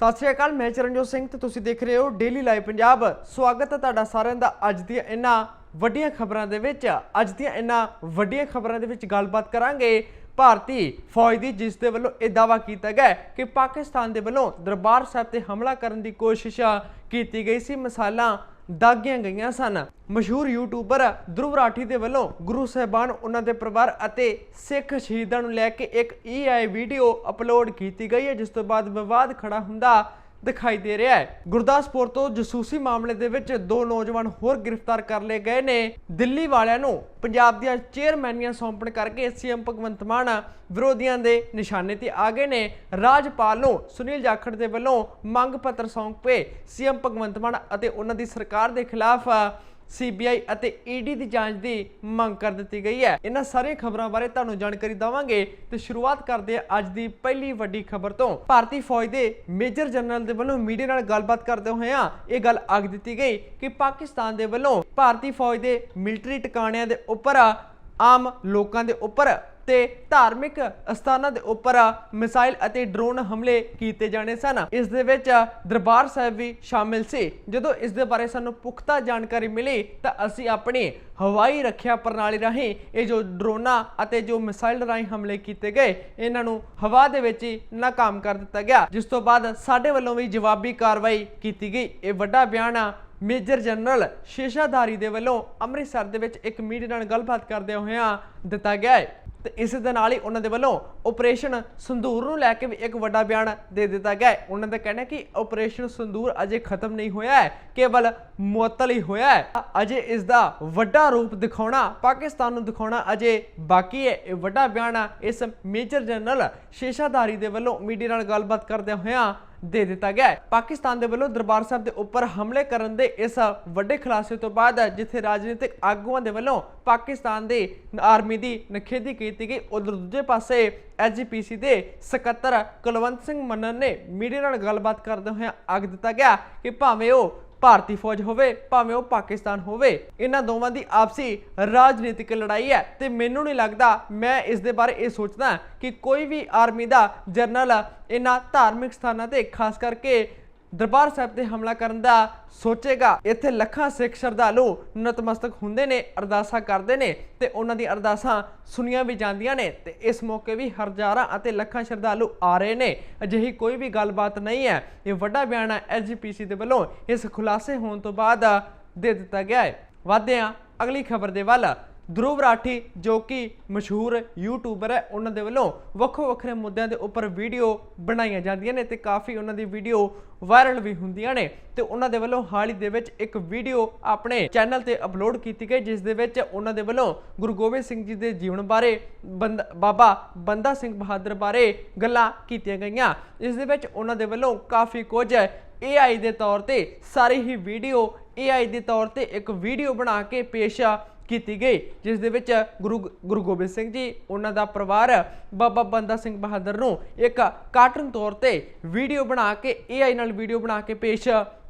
ਸਤਿ ਸ਼੍ਰੀ ਅਕਾਲ, ਮੈਂ ਚਰਨਜੋਤ ਸਿੰਘ ਤੇ ਤੁਸੀਂ ਦੇਖ ਰਹੇ ਹੋ ਡੇਲੀ ਲਾਈਵ ਪੰਜਾਬ ਸਵਾਗਤ ਹੈ ਤੁਹਾਡਾ ਸਾਰਿਆਂ ਦਾ ਅੱਜ ਦੀਆਂ ਇਹਨਾਂ ਵੱਡੀਆਂ ਖਬਰਾਂ ਦੇ ਵਿੱਚ। ਅੱਜ ਦੀਆਂ ਇਹਨਾਂ ਵੱਡੀਆਂ ਖਬਰਾਂ ਦੇ ਵਿੱਚ ਗੱਲਬਾਤ ਕਰਾਂਗੇ ਭਾਰਤੀ ਫੌਜ ਦੀ, ਜਿਸ ਦੇ ਵੱਲੋਂ ਇਹ ਦਾਵਾ ਕੀਤਾ ਗਿਆ ਕਿ ਪਾਕਿਸਤਾਨ ਦੇ ਵੱਲੋਂ ਦਰਬਾਰ ਸਾਹਿਬ ਤੇ ਹਮਲਾ ਕਰਨ ਦੀ ਕੋਸ਼ਿਸ਼ ਕੀਤੀ ਗਈ ਸੀ। ਮਿਸਾਲਾਂ ਦਾਗੀਆਂ ਗਈਆਂ ਸਨ। ਮਸ਼ਹੂਰ ਯੂਟਿਊਬਰ ਧਰੁਵ ਰਾਠੀ ਦੇ ਵੱਲੋਂ ਗੁਰੂ ਸਾਹਿਬਾਨ ਉਹਨਾਂ ਦੇ ਪਰਿਵਾਰ ਅਤੇ ਸਿੱਖ ਸ਼ਹੀਦਾਂ ਨੂੰ ਲੈ ਕੇ ਇੱਕ ਏਆਈ ਵੀਡੀਓ ਅਪਲੋਡ ਕੀਤੀ ਗਈ ਹੈ, ਜਿਸ ਤੋਂ ਬਾਅਦ ਵਿਵਾਦ ਖੜਾ ਹੁੰਦਾ ਦਿਖਾਈ ਦੇ ਰਿਹਾ ਹੈ। ਗੁਰਦਾਸਪੁਰ ਤੋਂ ਜਸੂਸੀ ਮਾਮਲੇ ਦੇ ਵਿੱਚ ਦੋ ਨੌਜਵਾਨ ਹੋਰ ਗ੍ਰਿਫਤਾਰ ਕਰ ਲਏ ਗਏ ਨੇ। ਦਿੱਲੀ ਵਾਲਿਆਂ ਨੂੰ ਪੰਜਾਬ ਦੀਆਂ ਚੇਅਰਮੈਨੀਆਂ ਸੌਂਪਣ ਕਰਕੇ ਸੀਐਮ ਭਗਵੰਤ ਮਾਨ ਵਿਰੋਧੀਆਂ ਦੇ ਨਿਸ਼ਾਨੇ ਤੇ ਆ ਗਏ ਨੇ। ਰਾਜਪਾਲ ਨੂੰ ਸੁਨੀਲ ਜਾਖੜ ਦੇ ਵੱਲੋਂ ਮੰਗ ਪੱਤਰ ਸੌਂਪੇ ਸੀਐਮ ਭਗਵੰਤ ਮਾਨ ਅਤੇ ਉਹਨਾਂ ਦੀ ਸਰਕਾਰ ਦੇ ਖਿਲਾਫ ਸੀਬੀਆਈ ਅਤੇ ਈਡੀ ਦੀ ਜਾਂਚ ਦੀ ਮੰਗ ਕਰ ਦਿੱਤੀ ਗਈ ਹੈ। ਇਹਨਾਂ ਸਾਰੀਆਂ ਖਬਰਾਂ ਬਾਰੇ ਤੁਹਾਨੂੰ ਜਾਣਕਾਰੀ ਦਵਾਂਗੇ ਤੇ ਸ਼ੁਰੂਆਤ ਕਰਦੇ ਹਾਂ ਅੱਜ ਦੀ ਪਹਿਲੀ ਵੱਡੀ ਖਬਰ ਤੋਂ। ਭਾਰਤੀ ਫੌਜ ਦੇ ਮੇਜਰ ਜਨਰਲ ਦੇ ਵੱਲੋਂ ਮੀਡੀਆ ਨਾਲ ਗੱਲਬਾਤ ਕਰਦੇ ਹੋਇਆਂ ਇਹ ਗੱਲ ਆਖ ਦਿੱਤੀ ਗਈ ਕਿ ਪਾਕਿਸਤਾਨ ਦੇ ਵੱਲੋਂ ਭਾਰਤੀ ਫੌਜ ਦੇ ਮਿਲਟਰੀ ਟਿਕਾਣਿਆਂ ਦੇ ਉੱਪਰ, ਆਮ ਲੋਕਾਂ ਦੇ ਉੱਪਰ ਤੇ ਧਾਰਮਿਕ ਅਸਥਾਨਾਂ ਦੇ ਉੱਪਰ ਮਿਸਾਈਲ ਅਤੇ ਡਰੋਨ ਹਮਲੇ ਕੀਤੇ ਜਾਣੇ ਸਨ। ਇਸ ਦੇ ਵਿੱਚ ਦਰਬਾਰ ਸਾਹਿਬ ਵੀ ਸ਼ਾਮਿਲ ਸੀ। ਜਦੋਂ ਇਸ ਦੇ ਬਾਰੇ ਸਾਨੂੰ ਪੁਖਤਾ ਜਾਣਕਾਰੀ ਮਿਲੀ, ਤਾਂ ਅਸੀਂ ਆਪਣੀ ਹਵਾਈ ਰੱਖਿਆ ਪ੍ਰਣਾਲੀ ਰਾਹੀਂ ਇਹ ਜੋ ਡਰੋਨਾਂ ਅਤੇ ਜੋ ਮਿਸਾਈਲ ਰਾਹੀਂ ਹਮਲੇ ਕੀਤੇ ਗਏ, ਇਹਨਾਂ ਨੂੰ ਹਵਾ ਦੇ ਵਿੱਚ ਹੀ ਨਾਕਾਮ ਕਰ ਦਿੱਤਾ ਗਿਆ, ਜਿਸ ਤੋਂ ਬਾਅਦ ਸਾਡੇ ਵੱਲੋਂ ਵੀ ਜਵਾਬੀ ਕਾਰਵਾਈ ਕੀਤੀ ਗਈ। ਇਹ ਵੱਡਾ ਬਿਆਨ ਆ ਮੇਜਰ ਜਨਰਲ ਸ਼ੇਸ਼ਾਧਾਰੀ ਦੇ ਵੱਲੋਂ ਅੰਮ੍ਰਿਤਸਰ ਦੇ ਵਿੱਚ ਇੱਕ ਮੀਡੀਆ ਨਾਲ ਗੱਲਬਾਤ ਕਰਦੇ ਹੋਇਆਂ ਦਿੱਤਾ ਗਿਆ ਹੈ। ਤੇ ਇਸ ਦੇ ਨਾਲ ਹੀ ਉਹਨਾਂ ਦੇ ਵੱਲੋਂ ਆਪਰੇਸ਼ਨ ਸੰਦੂਰ ਨੂੰ ਲੈ ਕੇ ਵੀ ਇੱਕ ਵੱਡਾ ਬਿਆਨ ਦੇ ਦਿੱਤਾ ਗਿਆ ਹੈ। ਉਹਨਾਂ ਦਾ ਕਹਿਣਾ ਕਿ ਆਪਰੇਸ਼ਨ ਸੰਦੂਰ ਅਜੇ ਖਤਮ ਨਹੀਂ ਹੋਇਆ ਹੈ, ਕੇਵਲ ਮੁਅੱਤਲ ਹੀ ਹੋਇਆ ਹੈ। ਅਜੇ ਇਸ ਦਾ ਵੱਡਾ ਰੂਪ ਦਿਖਾਉਣਾ, ਪਾਕਿਸਤਾਨ ਨੂੰ ਦਿਖਾਉਣਾ ਅਜੇ ਬਾਕੀ ਹੈ। ਇਹ ਵੱਡਾ ਬਿਆਨ ਇਸ ਮੇਜਰ ਜਨਰਲ ਸ਼ੇਸ਼ਾਧਾਰੀ ਦੇ ਵੱਲੋਂ ਮੀਡੀਆ ਨਾਲ ਗੱਲਬਾਤ ਕਰਦੇ ਹੋਇਆਂ ਦੇ ਦਿੱਤਾ ਗਿਆ ਹੈ। ਪਾਕਿਸਤਾਨ ਦੇ ਵੱਲੋਂ ਦਰਬਾਰ ਸਾਹਿਬ ਦੇ ਉੱਪਰ ਹਮਲੇ ਕਰਨ ਦੇ ਇਸ ਵੱਡੇ ਖੁਲਾਸੇ ਤੋਂ ਬਾਅਦ ਜਿੱਥੇ ਰਾਜਨੀਤਿਕ ਆਗੂਆਂ ਦੇ ਵੱਲੋਂ ਪਾਕਿਸਤਾਨ ਦੇ ਆਰਮੀ ਦੀ ਨਖੇਦੀ ਕੀਤੀ ਗਈ, ਉਧਰ ਦੂਜੇ ਪਾਸੇ ਐਸਜੀਪੀਸੀ ਦੇ ਸਕੱਤਰ ਕੁਲਵੰਤ ਸਿੰਘ ਮੰਨਨ ਨੇ ਮੀਡੀਆ ਨਾਲ ਗੱਲਬਾਤ ਕਰਦੇ ਹੋਏ ਆਖ ਦਿੱਤਾ ਗਿਆ ਕਿ ਭਾਵੇਂ ਉਹ ਭਾਰਤੀ ਫੌਜ ਹੋਵੇ, ਭਾਵੇਂ ਉਹ ਪਾਕਿਸਤਾਨ ਹੋਵੇ, ਇਹਨਾਂ ਦੋਵਾਂ ਦੀ ਆਪਸੀ ਰਾਜਨੀਤਿਕ ਲੜਾਈ ਹੈ ਤੇ ਮੈਨੂੰ ਨਹੀਂ ਲੱਗਦਾ, ਮੈਂ ਇਸ ਦੇ ਬਾਰੇ ਇਹ ਸੋਚਦਾ ਕਿ ਕੋਈ ਵੀ ਆਰਮੀ ਦਾ ਜਨਰਲ ਇਹਨਾਂ ਧਾਰਮਿਕ ਸਥਾਨਾਂ ਤੇ, ਖਾਸ ਕਰਕੇ ਦਰਬਾਰ ਸਾਹਿਬ ਤੇ ਹਮਲਾ ਕਰਨ ਦਾ ਸੋਚੇਗਾ। ਇੱਥੇ ਲੱਖਾਂ ਸਿੱਖ ਸ਼ਰਧਾਲੂ ਨਤਮਸਤਕ ਹੁੰਦੇ ਨੇ, ਅਰਦਾਸਾਂ ਕਰਦੇ ਨੇ ਤੇ ਉਹਨਾਂ ਦੀ ਅਰਦਾਸਾਂ ਸੁਣੀਆਂ ਵੀ ਜਾਂਦੀਆਂ ਨੇ ਤੇ ਇਸ ਮੌਕੇ ਵੀ ਹਜ਼ਾਰਾਂ ਅਤੇ ਲੱਖਾਂ ਸ਼ਰਧਾਲੂ ਆ ਰਹੇ ਨੇ। ਅਜਿਹੀ ਕੋਈ ਵੀ ਗੱਲਬਾਤ ਨਹੀਂ ਹੈ। ਇਹ ਵੱਡਾ ਬਿਆਨ ਹੈ ਐਸਜੀਪੀਸੀ ਦੇ ਵੱਲੋਂ। ਇਸ ਖੁਲਾਸੇ ਹੋਣ ਤੋਂ ਬਾਅਦ ਦੇ ਦਿੱਤਾ ਗਿਆ ਹੈ। ਵਾਧੇ ਹਾਂ ਅਗਲੀ ਖਬਰ ਦੇ ਵੱਲ ਧਰੁਵ ਰਾਠੀ ਜੋ ਕਿ ਮਸ਼ਹੂਰ ਯੂਟਿਊਬਰ ਹੈ ਉਹਨਾਂ ਦੇ ਵੱਲੋਂ ਵੱਖੋ ਵੱਖਰੇ ਮੁੱਦਿਆਂ ਦੇ ਉੱਪਰ ਵੀਡੀਓ ਬਣਾਈਆਂ ਜਾਂਦੀਆਂ ਨੇ ਤੇ ਕਾਫੀ ਉਹਨਾਂ ਦੀ ਵੀਡੀਓ ਵਾਇਰਲ ਵੀ ਹੁੰਦੀਆਂ ਨੇ ਤੇ ਉਹਨਾਂ ਦੇ ਵੱਲੋਂ ਹਾਲ ਹੀ ਦੇ ਵਿੱਚ ਇੱਕ ਵੀਡੀਓ ਆਪਣੇ ਚੈਨਲ ਤੇ ਅਪਲੋਡ ਕੀਤੀ ਗਈ ਜਿਸ ਦੇ ਵਿੱਚ ਉਹਨਾਂ ਦੇ ਵੱਲੋਂ ਗੁਰੂ ਗੋਬਿੰਦ ਸਿੰਘ ਜੀ ਦੇ ਜੀਵਨ ਬਾਰੇ ਬੰਦ- ਬਾਬਾ ਬੰਦਾ ਸਿੰਘ ਬਹਾਦਰ ਬਾਰੇ ਗੱਲਾਂ ਕੀਤੀਆਂ ਗਈਆਂ ਇਸ ਦੇ ਵਿੱਚ ਉਹਨਾਂ ਦੇ ਵੱਲੋਂ ਕਾਫੀ ਕੁਝ AI ਦੇ ਤੌਰ ਤੇ ਸਾਰੀ ਹੀ ਵੀਡੀਓ AI ਦੇ ਤੌਰ ਤੇ ਇੱਕ ਵੀਡੀਓ ਬਣਾ ਕੇ ਪੇਸ਼ ਕੀਤੀ ਗਈ, ਜਿਸ ਦੇ ਵਿੱਚ ਗੁਰੂ ਗੁਰੂ ਗੋਬਿੰਦ ਸਿੰਘ ਜੀ, ਉਹਨਾਂ ਦਾ ਪਰਿਵਾਰ ਬਾਬਾ ਬੰਦਾ ਸਿੰਘ ਬਹਾਦਰ ਨੂੰ ਇੱਕ ਕਾਰਟੂਨ ਤੌਰ ਤੇ ਵੀਡੀਓ ਬਣਾ ਕੇ AI ਨਾਲ ਵੀਡੀਓ ਬਣਾ ਕੇ ਪੇਸ਼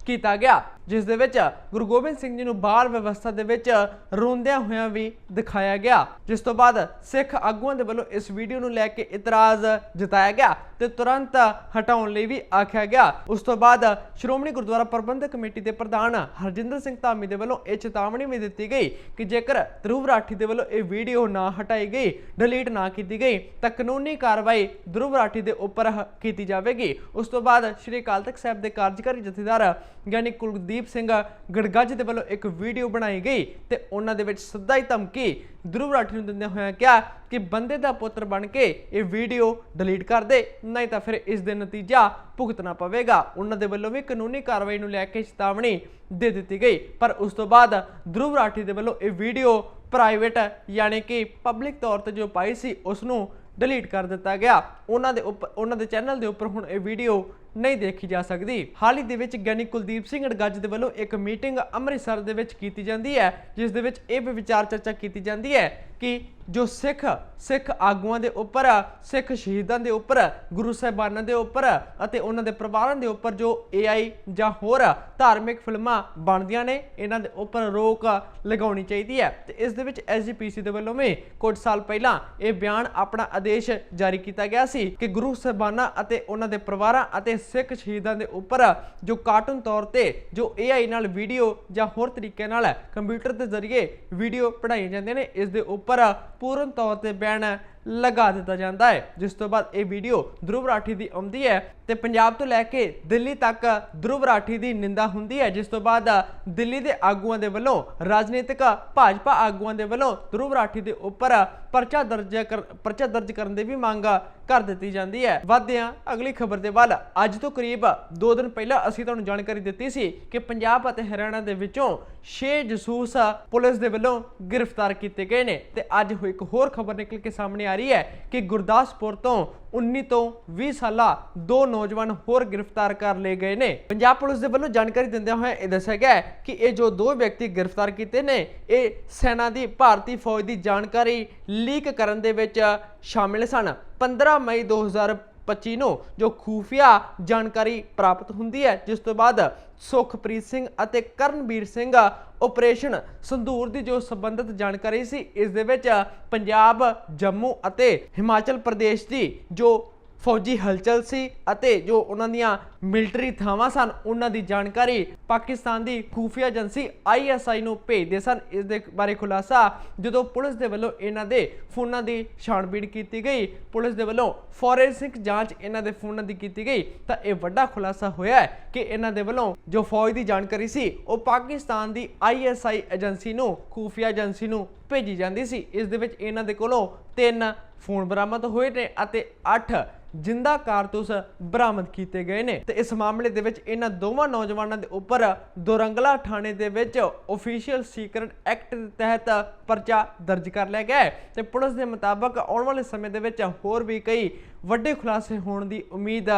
ਕੀਤਾ ਗਿਆ, ਜਿਸ ਦੇ ਵਿੱਚ ਗੁਰੂ ਗੋਬਿੰਦ ਸਿੰਘ ਜੀ ਨੂੰ ਬਾਲ ਵਿਵਸਥਾ ਦੇ ਵਿੱਚ ਰੋਂਦਿਆਂ ਹੋਇਆਂ ਵੀ ਦਿਖਾਇਆ ਗਿਆ, ਜਿਸ ਤੋਂ ਬਾਅਦ ਸਿੱਖ ਆਗੂਆਂ ਦੇ ਵੱਲੋਂ ਇਸ ਵੀਡੀਓ ਨੂੰ ਲੈ ਕੇ ਇਤਰਾਜ਼ ਜਤਾਇਆ ਗਿਆ ਤੇ ਤੁਰੰਤ ਹਟਾਉਣ ਲਈ ਵੀ ਆਖਿਆ ਗਿਆ। ਉਸ ਤੋਂ ਬਾਅਦ ਸ਼੍ਰੋਮਣੀ ਗੁਰਦੁਆਰਾ ਪ੍ਰਬੰਧਕ ਕਮੇਟੀ ਦੇ ਪ੍ਰਧਾਨ ਹਰਜਿੰਦਰ ਸਿੰਘ ਧਾਮੀ ਦੇ ਵੱਲੋਂ ਇਹ ਚੇਤਾਵਨੀ ਵੀ ਦਿੱਤੀ ਗਈ ਕਿ ਜੇਕਰ ਧਰੁਵ ਰਾਠੀ ਦੇ ਵੱਲੋਂ ਇਹ ਵੀਡੀਓ ਨਾ ਹਟਾਈ ਗਈ, ਡਿਲੀਟ ਨਾ ਕੀਤੀ ਗਈ, ਤਾਂ ਕਾਨੂੰਨੀ ਕਾਰਵਾਈ ਧਰੁਵ ਰਾਠੀ ਦੇ ਉੱਪਰ ਕੀਤੀ ਜਾਵੇਗੀ। ਉਸ ਤੋਂ ਬਾਅਦ ਸ਼੍ਰੀ ਅਕਾਲ ਤਖਤ ਸਾਹਿਬ ਦੇ ਕਾਰਜਕਾਰੀ ਜਥੇਦਾਰ ਯਾਨੀ ਕੁਲਦੀਪ ਸਿੰਘ ਗੜਗੱਜ ਦੇ ਵੱਲੋਂ ਇੱਕ ਵੀਡੀਓ ਬਣਾਈ ਗਈ ਤੇ ਉਹਨਾਂ ਦੇ ਵਿੱਚ ਸਿੱਧਾ ਹੀ ਧਮਕੀ ਧਰੁਵ ਰਾਠੀ ਨੂੰ ਦਿੰਦੇ ਹੋਇਆ ਕਿਹਾ ਕਿ ਬੰਦੇ ਦਾ ਪੁੱਤਰ ਬਣ ਕੇ ਇਹ ਵੀਡੀਓ ਡਿਲੀਟ ਕਰ ਦੇ, ਨਹੀਂ ਤਾਂ ਫਿਰ ਇਸ ਦੇ ਨਤੀਜਾ ਭੁਗਤਣਾ ਪਵੇਗਾ। ਉਹਨਾਂ ਦੇ ਵੱਲੋਂ ਵੀ ਕਾਨੂੰਨੀ ਕਾਰਵਾਈ ਨੂੰ ਲੈ ਕੇ ਚੇਤਾਵਨੀ ਦੇ ਦਿੱਤੀ ਗਈ, ਪਰ ਉਸ ਤੋਂ ਬਾਅਦ ਧਰੁਵ ਰਾਠੀ ਦੇ ਵੱਲੋਂ ਇਹ ਵੀਡੀਓ ਪ੍ਰਾਈਵੇਟ ਯਾਨੀ ਕਿ ਪਬਲਿਕ ਤੌਰ ਤੇ ਜੋ ਪਾਈ ਸੀ ਉਸ ਨੂੰ ਡਿਲੀਟ ਕਰ ਦਿੱਤਾ ਗਿਆ। ਉਹਨਾਂ ਦੇ ਉੱਪਰ ਉਹਨਾਂ ਦੇ ਚੈਨਲ ਦੇ ਉੱਪਰ ਹੁਣ ਇਹ ਵੀਡੀਓ ਨਹੀਂ ਦੇਖੀ ਜਾ ਸਕਦੀ। ਹਾਲ ਹੀ ਦੇ ਵਿੱਚ ਗਿਆਨੀ ਕੁਲਦੀਪ ਸਿੰਘ ਅੜਗੱਜ ਦੇ ਵੱਲੋਂ ਇੱਕ ਮੀਟਿੰਗ ਅੰਮ੍ਰਿਤਸਰ ਦੇ ਵਿੱਚ ਕੀਤੀ ਜਾਂਦੀ ਹੈ, ਜਿਸ ਦੇ ਵਿੱਚ ਇਹ ਵੀ ਵਿਚਾਰ ਚਰਚਾ ਕੀਤੀ ਜਾਂਦੀ ਹੈ ਕਿ ਜੋ ਸਿੱਖ ਸਿੱਖ ਆਗੂਆਂ ਦੇ ਉੱਪਰ, ਸਿੱਖ ਸ਼ਹੀਦਾਂ ਦੇ ਉੱਪਰ, ਗੁਰੂ ਸਾਹਿਬਾਨਾਂ ਦੇ ਉੱਪਰ ਅਤੇ ਉਹਨਾਂ ਦੇ ਪਰਿਵਾਰਾਂ ਦੇ ਉੱਪਰ ਜੋ AI ਜਾਂ ਹੋਰ ਧਾਰਮਿਕ ਫਿਲਮਾਂ ਬਣਦੀਆਂ ਨੇ, ਇਹਨਾਂ ਦੇ ਉੱਪਰ ਰੋਕ ਲਗਾਉਣੀ ਚਾਹੀਦੀ ਹੈ। ਤੇ ਇਸ ਦੇ ਵਿੱਚ SGPC ਦੇ ਵੱਲੋਂ ਵੀ ਕੁਝ ਸਾਲ ਪਹਿਲਾਂ ਇਹ ਬਿਆਨ ਆਪਣਾ ਆਦੇਸ਼ ਜਾਰੀ ਕੀਤਾ ਗਿਆ ਸੀ ਕਿ ਗੁਰੂ ਸਾਹਿਬਾਨਾਂ ਅਤੇ ਉਹਨਾਂ ਦੇ ਪਰਿਵਾਰਾਂ ਅਤੇ ਸਿੱਖ ਸ਼ਹੀਦਾਂ ਦੇ ਉੱਪਰ ਜੋ ਕਾਰਟੂਨ ਤੌਰ ਤੇ ਜੋ AI ਨਾਲ ਵੀਡੀਓ ਜਾਂ ਹੋਰ ਤਰੀਕੇ ਨਾਲ ਕੰਪਿਊਟਰ ਦੇ ਜ਼ਰੀਏ ਵੀਡੀਓ ਪੜਾਈਆਂ ਜਾਂਦੀਆਂ ਨੇ, ਇਸ ਦੇ ਉੱਪਰ ਪੂਰਨ ਤੌਰ ਤੇ ਬੈਨ ਲਗਾ ਦਿੱਤਾ ਜਾਂਦਾ ਹੈ। ਜਿਸ ਤੋਂ ਬਾਅਦ ਇਹ ਵੀਡੀਓ ਧਰੁਵ ਰਾਠੀ ਦੀ ਆਉਂਦੀ ਹੈ ਤੇ ਪੰਜਾਬ ਤੋਂ ਲੈ ਕੇ ਦਿੱਲੀ ਤੱਕ ਧਰੁਵ ਰਾਠੀ ਦੀ ਨਿੰਦਾ ਹੁੰਦੀ ਹੈ। ਜਿਸ ਤੋਂ ਬਾਅਦ ਦਿੱਲੀ ਦੇ ਆਗੂਆਂ ਦੇ ਵੱਲੋਂ, ਰਾਜਨੀਤਿਕ ਭਾਜਪਾ ਆਗੂਆਂ ਦੇ ਵੱਲੋਂ ਧਰੁਵ ਰਾਠੀ ਦੇ ਉੱਪਰ ਪਰਚਾ ਦਰਜ ਕਰ, ਪਰਚਾ ਦਰਜ ਕਰਨ ਦੀ ਵੀ ਮੰਗ ਕਰ ਦਿੱਤੀ ਜਾਂਦੀ ਹੈ। ਵਧਦੇ ਹਾਂ ਅਗਲੀ ਖਬਰ ਦੇ ਵੱਲ, ਅੱਜ ਤੋਂ ਕਰੀਬ 2 ਦਿਨ ਪਹਿਲਾਂ ਅਸੀਂ ਤੁਹਾਨੂੰ ਜਾਣਕਾਰੀ ਦਿੱਤੀ ਸੀ ਕਿ ਪੰਜਾਬ ਅਤੇ ਹਰਿਆਣਾ ਦੇ ਵਿੱਚੋਂ 6 ਜਸੂਸ ਪੁਲਿਸ ਦੇ ਵੱਲੋਂ ਗ੍ਰਿਫਤਾਰ ਕੀਤੇ ਗਏ ਨੇ। ਤੇ ਅੱਜ ਇੱਕ ਹੋਰ ਖਬਰ ਨਿਕਲ ਕੇ ਸਾਹਮਣੇ ਆ ਰਹੀ ਹੈ ਕਿ ਗੁਰਦਾਸਪੁਰ ਤੋਂ 19 ਤੋਂ 20 ਸਾਲਾ ਦੋ ਨੌਜਵਾਨ ਹੋਰ ਗ੍ਰਿਫਤਾਰ ਕਰ ਲਏ ਗਏ ਨੇ। ਪੰਜਾਬ ਪੁਲਿਸ ਦੇ ਵੱਲੋਂ ਜਾਣਕਾਰੀ ਦਿੰਦਿਆਂ ਹੋਇਆ ਇਹ ਦੱਸਿਆ ਗਿਆ ਕਿ ਇਹ ਜੋ ਦੋ ਵਿਅਕਤੀ ਗ੍ਰਿਫਤਾਰ ਕੀਤੇ ਨੇ, ਇਹ ਸੈਨਾ ਦੀ ਭਾਰਤੀ ਫੌਜ ਦੀ ਜਾਣਕਾਰੀ ਲੀਕ ਕਰਨ ਦੇ ਵਿੱਚ ਸ਼ਾਮਿਲ ਸਨ। 15 ਮਈ 2025 ਨੂੰ, ਜੋ ਖੂਫੀਆ ਜਾਣਕਾਰੀ ਪ੍ਰਾਪਤ ਹੁੰਦੀ ਹੈ, ਜਿਸ ਤੋਂ ਬਾਅਦ ਸੁਖਪ੍ਰੀਤ ਸਿੰਘ ਅਤੇ ਕਰਨਵੀਰ ਸਿੰਘ ਆਪਰੇਸ਼ਨ ਸੰਧੂਰ ਦੀ ਜੋ ਸੰਬੰਧਿਤ ਜਾਣਕਾਰੀ ਸੀ, ਇਸ ਦੇ ਵਿੱਚ ਪੰਜਾਬ, ਜੰਮੂ ਅਤੇ ਹਿਮਾਚਲ ਪ੍ਰਦੇਸ਼ ਦੀ ਜੋ ਫੌਜੀ ਹਲਚਲ ਸੀ ਅਤੇ ਜੋ ਉਹਨਾਂ ਦੀਆਂ ਮਿਲਟਰੀ ਥਾਵਾਂ ਸਨ, ਉਹਨਾਂ ਦੀ ਜਾਣਕਾਰੀ ਪਾਕਿਸਤਾਨ ਦੀ ਖੂਫੀਆ ਏਜੰਸੀ ਆਈਐਸਆਈ ਨੂੰ ਭੇਜਦੇ ਸਨ। ਇਸ ਦੇ ਬਾਰੇ ਖੁਲਾਸਾ ਜਦੋਂ ਪੁਲਿਸ ਦੇ ਵੱਲੋਂ ਇਹਨਾਂ ਦੇ ਫੋਨਾਂ ਦੀ ਛਾਣਬੀਣ ਕੀਤੀ ਗਈ, ਪੁਲਿਸ ਦੇ ਵੱਲੋਂ ਫੋਰੈਂਸਿਕ ਜਾਂਚ ਇਹਨਾਂ ਦੇ ਫੋਨਾਂ ਦੀ ਕੀਤੀ ਗਈ, ਤਾਂ ਇਹ ਵੱਡਾ ਖੁਲਾਸਾ ਹੋਇਆ ਕਿ ਇਹਨਾਂ ਦੇ ਵੱਲੋਂ ਜੋ ਫੌਜ ਦੀ ਜਾਣਕਾਰੀ ਸੀ, ਉਹ ਪਾਕਿਸਤਾਨ ਦੀ ਆਈਐਸਆਈ ਏਜੰਸੀ ਨੂੰ, ਖੂਫੀਆ ਏਜੰਸੀ ਨੂੰ ਭੇਜੀ ਜਾਂਦੀ ਸੀ। ਇਸ ਦੇ ਵਿੱਚ ਇਹਨਾਂ ਦੇ ਕੋਲੋਂ ਤਿੰਨ ਫੋਨ ਬਰਾਮਦ ਹੋਏ ਨੇ ਅਤੇ 8 ਜਿੰਦਾ ਕਾਰਤੂਸ ਬਰਾਮਦ ਕੀਤੇ ਗਏ ਨੇ। ਤੇ ਇਸ ਮਾਮਲੇ ਦੇ ਵਿੱਚ ਇਹਨਾਂ ਦੋਵਾਂ ਨੌਜਵਾਨਾਂ ਦੇ ਉੱਪਰ ਦੋਰੰਗਲਾ ਥਾਣੇ ਦੇ ਵਿੱਚ ਅਫੀਸ਼ੀਅਲ ਸੀਕ੍ਰੇਟ ਐਕਟ ਦੇ ਤਹਿਤ ਪਰਚਾ ਦਰਜ ਕਰ ਲਿਆ ਗਿਆ ਤੇ ਪੁਲਿਸ ਦੇ ਮੁਤਾਬਕ ਆਉਣ ਵਾਲੇ ਸਮੇਂ ਦੇ ਵਿੱਚ ਹੋਰ ਵੀ ਕਈ ਵੱਡੇ ਖੁਲਾਸੇ ਹੋਣ ਦੀ ਉਮੀਦ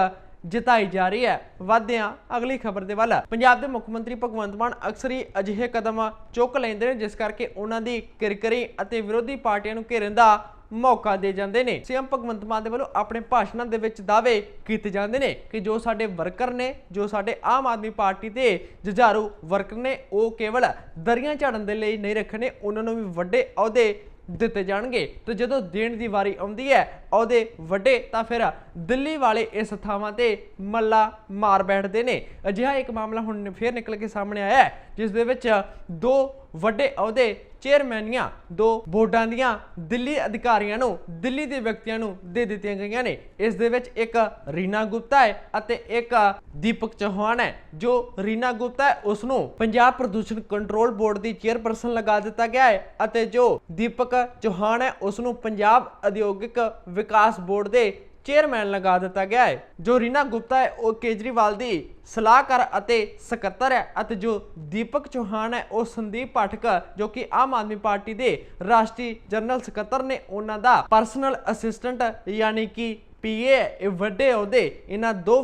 ਜਿਤਾਈ ਜਾ ਰਹੀ ਹੈ। ਵਾਧਿਆਂ ਅਗਲੀ ਖਬਰ ਦੇ ਵੱਲ। ਪੰਜਾਬ ਦੇ ਮੁੱਖ ਮੰਤਰੀ ਭਗਵੰਤ ਮਾਨ ਅਕਸਰ ਹੀ ਅਜਿਹੇ ਕਦਮ ਚੁੱਕ ਲੈਂਦੇ ਨੇ, ਜਿਸ ਕਰਕੇ ਉਹਨਾਂ ਦੀ ਕਿਰਕਰੀ ਅਤੇ ਵਿਰੋਧੀ ਪਾਰਟੀਆਂ ਨੂੰ ਘੇਰਨ ਦਾ ਮੌਕਾ ਦੇ ਜਾਂਦੇ ਨੇ। ਸੀਐਮ ਭਗਵੰਤ ਮਾਨ ਦੇ ਵੱਲੋਂ ਆਪਣੇ ਭਾਸ਼ਣਾਂ ਦੇ ਵਿੱਚ ਦਾਅਵੇ ਕੀਤੇ ਜਾਂਦੇ ਨੇ ਕਿ ਜੋ ਸਾਡੇ ਵਰਕਰ ਨੇ, ਜੋ ਸਾਡੇ ਆਮ ਆਦਮੀ ਪਾਰਟੀ ਦੇ ਜੁਝਾਰੂ ਵਰਕਰ ਨੇ, ਉਹ ਕੇਵਲ ਦਰੀਆਂ ਝਾੜਨ ਦੇ ਲਈ ਨਹੀਂ ਰੱਖਣੇ ਉਹਨਾਂ ਨੂੰ ਵੀ ਵੱਡੇ ਅਹੁਦੇ ਦਿੱਤੇ ਜਾਣਗੇ। ਤੇ ਜਦੋਂ ਦੇਣ ਦੀ ਵਾਰੀ ਆਉਂਦੀ ਹੈ ਅਹੁਦੇ ਵੱਡੇ ਤਾਂ ਫਿਰ ਦਿੱਲੀ ਵਾਲੇ ਇਸ ਥਾਵਾਂ ਤੇ ਮੱਲਾ ਮਾਰ ਬੈਠਦੇ ਨੇ। ਅਜਿਹਾ ਇੱਕ ਮਾਮਲਾ ਹੁਣ ਫੇਰ ਨਿਕਲ ਕੇ ਸਾਹਮਣੇ ਆਇਆ ਹੈ, ਜਿਸ ਦੇ ਵਿੱਚ ਦੋ ਵੱਡੇ ਅਹੁਦੇ ਚੇਅਰਮੈਨੀਆਂ, ਦੋ ਬੋਰਡਾਂ ਦੀਆਂ ਦਿੱਲੀ ਅਧਿਕਾਰੀਆਂ ਨੂੰ, ਦਿੱਲੀ ਦੇ ਵਿਅਕਤੀਆਂ ਨੂੰ ਦੇ ਦਿੱਤੀਆਂ ਗਈਆਂ ਨੇ। ਇਸ ਦੇ ਵਿੱਚ ਇੱਕ ਰੀਨਾ ਗੁਪਤਾ ਹੈ ਅਤੇ ਇੱਕ ਦੀਪਕ ਚੌਹਾਨ ਹੈ, ਜੋ ਰੀਨਾ ਗੁਪਤਾ ਹੈ, ਉਸ ਨੂੰ ਪੰਜਾਬ ਪ੍ਰਦੂਸ਼ਣ ਕੰਟਰੋਲ ਬੋਰਡ ਦੀ ਚੇਅਰਪਰਸਨ ਲਗਾ ਦਿੱਤਾ ਗਿਆ ਹੈ ਅਤੇ ਜੋ ਦੀਪਕ ਚੌਹਾਨ ਹੈ, ਉਸ ਨੂੰ ਪੰਜਾਬ ਉਦਯੋਗਿਕ ਵਿਕਾਸ ਬੋਰਡ ਦੇ ਚੇਅਰਮੈਨ ਲਗਾ ਦਿੱਤਾ ਗਿਆ ਹੈ, ਜੋ ਰੀਨਾ ਗੁਪਤਾ ਹੈ, ਉਹ ਕੇਜਰੀਵਾਲ ਦੀ ਸਲਾਹਕਾਰ ਅਤੇ ਸਕੱਤਰ ਹੈ ਅਤੇ ਜੋ ਦੀਪਕ ਚੌਹਾਨ ਹੈ, ਉਹ ਸੰਦੀਪ ਪਾਠਕ, ਜੋ ਕਿ ਆਮ ਆਦਮੀ ਪਾਰਟੀ ਦੇ ਰਾਸ਼ਟਰੀ ਜਨਰਲ ਸਕੱਤਰ ਨੇ ਉਹਨਾਂ ਦਾ ਪਰਸਨਲ ਅਸਿਸਟੈਂਟ, ਯਾਨੀ ਕਿ ਪੀਏ ਇਹ ਵੱਡੇ ਅਹੁਦੇ ਇਹਨਾਂ ਦੋ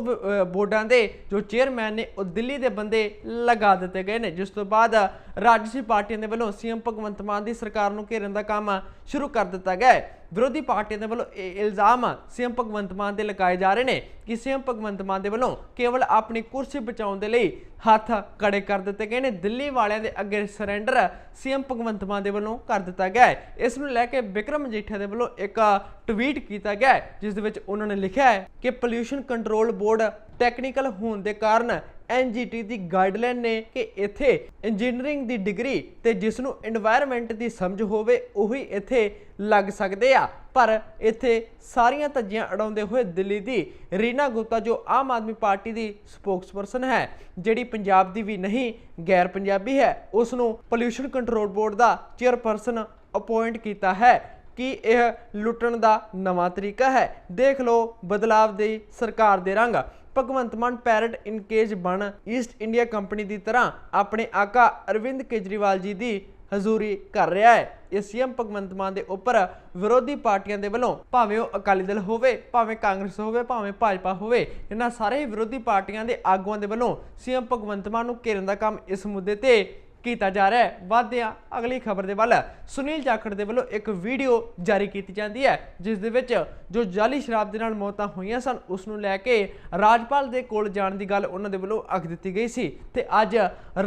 ਬੋਰਡਾਂ ਦੇ ਜੋ ਚੇਅਰਮੈਨ ਨੇ, ਉਹ ਦਿੱਲੀ ਦੇ ਬੰਦੇ ਲਗਾ ਦਿੱਤੇ ਗਏ ਨੇ। ਜਿਸ ਤੋਂ ਬਾਅਦ ਰਾਜਸੀ ਪਾਰਟੀਆਂ ਦੇ ਵੱਲੋਂ ਸੀਐਮ ਭਗਵੰਤ ਮਾਨ ਦੀ ਸਰਕਾਰ ਨੂੰ ਘੇਰਨ ਦਾ ਕੰਮ ਸ਼ੁਰੂ ਕਰ ਦਿੱਤਾ ਗਿਆ ਹੈ। ਵਿਰੋਧੀ ਪਾਰਟੀਆਂ ਦੇ ਵੱਲੋਂ ਇਹ ਇਲਜ਼ਾਮ ਸੀਐਮ ਭਗਵੰਤ ਮਾਨ ਤੇ ਲਗਾਏ ਜਾ ਰਹੇ ਨੇ ਕਿ ਸੀਐਮ ਭਗਵੰਤ ਮਾਨ ਦੇ ਵੱਲੋਂ ਕੇਵਲ ਆਪਣੀ ਕੁਰਸੀ ਬਚਾਉਣ ਦੇ ਲਈ ਹੱਥ ਕੜੇ ਕਰ ਦਿੱਤੇ ਗਏ ਨੇ। ਦਿੱਲੀ ਵਾਲਿਆਂ ਦੇ ਅੱਗੇ ਸਰੈਂਡਰ ਸੀਐਮ ਭਗਵੰਤ ਮਾਨ ਦੇ ਵੱਲੋਂ ਕਰ ਦਿੱਤਾ ਗਿਆ ਹੈ। ਇਸ ਨੂੰ ਲੈ ਕੇ ਵਿਕਰਮ ਮਜੀਠੀਆ ਦੇ ਵੱਲੋਂ ਇੱਕ ਟਵੀਟ ਕੀਤਾ ਗਿਆ ਜਿਸ ਦੇ ਵਿੱਚ ਉਹਨਾਂ ਨੇ ਲਿਖਿਆ ਹੈ ਕਿ ਪੋਲਿਊਸ਼ਨ ਕੰਟਰੋਲ ਬੋਰਡ ਟੈਕਨੀਕਲ ਹੋਣ ਦੇ ਕਾਰਨ ਐਨਜੀਟੀ ਦੀ ਗਾਈਡਲਾਈਨ ਨੇ ਕਿ ਇੱਥੇ ਇੰਜੀਨੀਅਰਿੰਗ ਦੀ ਡਿਗਰੀ ਤੇ ਜਿਸ ਨੂੰ এনवायरमेंट ਦੀ ਸਮਝ ਹੋਵੇ, ਉਹੀ ਇੱਥੇ ਲੱਗ ਸਕਦੇ ਆ। ਪਰ ਇੱਥੇ ਸਾਰੀਆਂ ਧੱਜੀਆਂ ਅੜਾਉਂਦੇ ਹੋਏ ਦਿੱਲੀ ਦੀ ਰੀਨਾ ਗੁਪਤਾ, ਜੋ ਆਮ ਆਦਮੀ ਪਾਰਟੀ ਦੀ ਸਪੋਕਸਪਰਸਨ ਹੈ, ਜਿਹੜੀ ਪੰਜਾਬ ਦੀ ਵੀ ਨਹੀਂ, ਗੈਰ ਪੰਜਾਬੀ ਹੈ ਉਸ ਨੂੰ ਪੋਲੂਸ਼ਨ ਕੰਟਰੋਲ ਬੋਰਡ ਦਾ ਚੇਅਰਪਰਸਨ ਅਪੋਇੰਟ ਕੀਤਾ ਹੈ ਕਿ ਇਹ ਲੁੱਟਣ ਦਾ ਨਵਾਂ ਤਰੀਕਾ ਹੈ। ਦੇਖ ਲਓ ਬਦਲਾਵ ਦੀ ਸਰਕਾਰ ਦੇ ਰੰਗ। ਭਗਵੰਤ ਮਾਨ ਪੈਰਟ ਇਨਕੇਜ ਬਣ ਈਸਟ ਇੰਡੀਆ ਕੰਪਨੀ ਦੀ ਤਰ੍ਹਾਂ ਆਪਣੇ ਆਕਾ ਅਰਵਿੰਦ ਕੇਜਰੀਵਾਲ ਜੀ ਦੀ ਹਜ਼ੂਰੀ ਕਰ ਰਿਹਾ ਹੈ। ਇਹ ਸੀਐਮ ਭਗਵੰਤ ਮਾਨ ਦੇ ਉੱਪਰ ਵਿਰੋਧੀ ਪਾਰਟੀਆਂ ਦੇ ਵੱਲੋਂ ਭਾਵੇਂ ਉਹ ਅਕਾਲੀ ਦਲ ਹੋਵੇ, ਭਾਵੇਂ ਕਾਂਗਰਸ ਹੋਵੇ, ਭਾਵੇਂ ਭਾਜਪਾ ਹੋਵੇ, ਇਹਨਾਂ ਸਾਰੇ ਹੀ ਵਿਰੋਧੀ ਪਾਰਟੀਆਂ ਦੇ ਆਗੂਆਂ ਦੇ ਵੱਲੋਂ ਸੀਐਮ ਭਗਵੰਤ ਮਾਨ ਨੂੰ ਘੇਰਨ ਦਾ ਕੰਮ ਇਸ ਮੁੱਦੇ ਤੇ ਕੀਤਾ ਜਾ ਰਿਹਾ ਹੈ। ਵਾਧਿਆਂ, ਅਗਲੀ ਖਬਰ ਦੇ ਵੱਲ ਸੁਨੀਲ ਜਾਖੜ ਦੇ ਵੱਲੋਂ ਇੱਕ ਵੀਡੀਓ ਜਾਰੀ ਕੀਤੀ ਜਾਂਦੀ ਹੈ, ਜਿਸ ਦੇ ਵਿੱਚ ਜੋ ਜਾਲੀ ਸ਼ਰਾਬ ਦੇ ਨਾਲ ਮੌਤਾਂ ਹੋਈਆਂ ਸਨ ਉਸ ਨੂੰ ਲੈ ਕੇ ਰਾਜਪਾਲ ਦੇ ਕੋਲ ਜਾਣ ਦੀ ਗੱਲ ਉਹਨਾਂ ਦੇ ਵੱਲੋਂ ਆਖ ਦਿੱਤੀ ਗਈ ਸੀ ਤੇ ਅੱਜ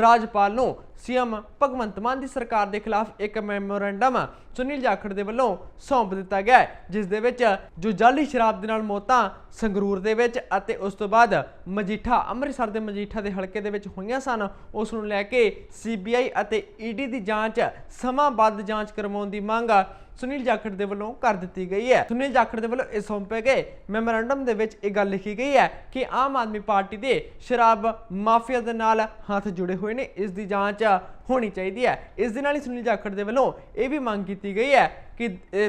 ਰਾਜਪਾਲ ਨੂੰ ਸੀਐਮ ਭਗਵੰਤ ਮਾਨ ਦੀ ਸਰਕਾਰ ਦੇ ਖਿਲਾਫ ਇੱਕ ਮੈਮੋਰੈਂਡਮ ਸੁਨੀਲ ਜਾਖੜ ਦੇ ਵੱਲੋਂ ਸੌਂਪ ਦਿੱਤਾ ਗਿਆ ਜਿਸ ਦੇ ਵਿੱਚ ਜੋ ਜਾਲੀ ਸ਼ਰਾਬ ਦੇ ਨਾਲ ਮੌਤਾਂ ਸੰਗਰੂਰ ਦੇ ਵਿੱਚ ਅਤੇ ਉਸ ਤੋਂ ਬਾਅਦ ਮਜੀਠਾ, ਅੰਮ੍ਰਿਤਸਰ ਦੇ ਮਜੀਠਾ ਦੇ ਹਲਕੇ ਦੇ ਵਿੱਚ ਹੋਈਆਂ ਸਨ, ਉਸ ਨੂੰ ਲੈ ਕੇ ਸੀਬੀਆਈ ਅਤੇ ਈਡੀ ਦੀ ਜਾਂਚ, ਸਮਾਂ ਵੱਧ ਜਾਂਚ ਕਰਵਾਉਣ ਦੀ ਮੰਗ ਸੁਨੀਲ ਜਾਖੜ ਦੇ ਵੱਲੋਂ ਕਰ ਦਿੱਤੀ ਗਈ ਹੈ। ਸੁਨੀਲ ਜਾਖੜ ਦੇ ਵੱਲੋਂ ਇਹ ਸੌਂਪੇ ਗਏ। ਮੈਮੋਰੈਂਡਮ ਦੇ ਵਿੱਚ ਇਹ ਗੱਲ ਲਿਖੀ ਗਈ ਹੈ ਕਿ ਆਮ ਆਦਮੀ ਪਾਰਟੀ ਦੇ ਸ਼ਰਾਬ ਮਾਫੀਆ ਦੇ ਨਾਲ ਹੱਥ ਜੁੜੇ ਹੋਏ ਨੇ। ਇਸ ਦੀ ਜਾਂਚ ਹੋਣੀ ਚਾਹੀਦੀ ਹੈ। ਇਸ ਦੇ ਨਾਲ ਹੀ ਸੁਨੀਲ ਜਾਖੜ ਦੇ ਵੱਲੋਂ ਇਹ ਵੀ ਮੰਗ ਕੀਤੀ ਗਈ ਹੈ ਕਿ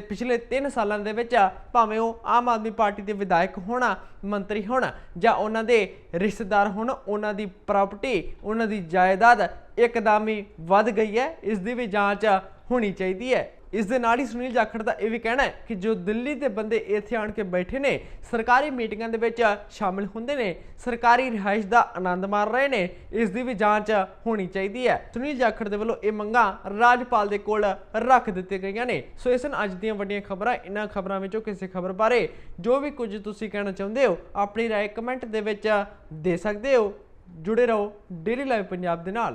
ਪਿਛਲੇ 3 ਸਾਲਾਂ ਦੇ ਵਿੱਚ ਭਾਵੇਂ ਉਹ ਆਮ ਆਦਮੀ ਪਾਰਟੀ ਦੇ ਵਿਧਾਇਕ ਹੋਣਾ, ਮੰਤਰੀ ਹੋਣ ਜਾਂ ਉਹਨਾਂ ਦੇ ਰਿਸ਼ਤੇਦਾਰ ਹੋਣ, ਉਹਨਾਂ ਦੀ ਪ੍ਰਾਪਰਟੀ, ਉਹਨਾਂ ਦੀ ਜਾਇਦਾਦ ਇੱਕਦਮ ਹੀ ਵੱਧ ਗਈ ਹੈ। ਇਸ ਦੀ ਵੀ ਜਾਂਚ ਹੋਣੀ ਚਾਹੀਦੀ ਹੈ। ਇਸ ਦੇ ਨਾਲ ਹੀ ਸੁਨੀਲ ਜਾਖੜ ਦਾ ਇਹ ਵੀ ਕਹਿਣਾ ਹੈ ਕਿ ਜੋ ਦਿੱਲੀ ਦੇ ਬੰਦੇ ਇੱਥੇ ਆਣ ਕੇ ਬੈਠੇ ਨੇ, ਸਰਕਾਰੀ ਮੀਟਿੰਗਾਂ ਦੇ ਵਿੱਚ ਸ਼ਾਮਿਲ ਹੁੰਦੇ ਨੇ, ਸਰਕਾਰੀ ਰਿਹਾਇਸ਼ ਦਾ ਆਨੰਦ ਮਾਣ ਰਹੇ ਨੇ, ਇਸ ਦੀ ਵੀ ਜਾਂਚ ਹੋਣੀ ਚਾਹੀਦੀ ਹੈ। ਸੁਨੀਲ ਜਾਖੜ ਦੇ ਵੱਲੋਂ ਇਹ ਮੰਗਾਂ ਰਾਜਪਾਲ ਦੇ ਕੋਲ ਰੱਖ ਦਿੱਤੀਆਂ ਗਈਆਂ ਨੇ। ਸੋ ਇਸ ਹਨ ਅੱਜ ਦੀਆਂ ਵੱਡੀਆਂ ਖਬਰਾਂ ਇਹਨਾਂ ਖਬਰਾਂ ਵਿੱਚੋਂ ਕਿਸੇ ਖਬਰ ਬਾਰੇ ਜੋ ਵੀ ਕੁਝ ਤੁਸੀਂ ਕਹਿਣਾ ਚਾਹੁੰਦੇ ਹੋ, ਆਪਣੀ ਰਾਏ ਕਮੈਂਟ ਦੇ ਵਿੱਚ ਦੇ ਸਕਦੇ ਹੋ। ਜੁੜੇ ਰਹੋ ਡੇਲੀ ਲਾਈਵ ਪੰਜਾਬ ਦੇ ਨਾਲ।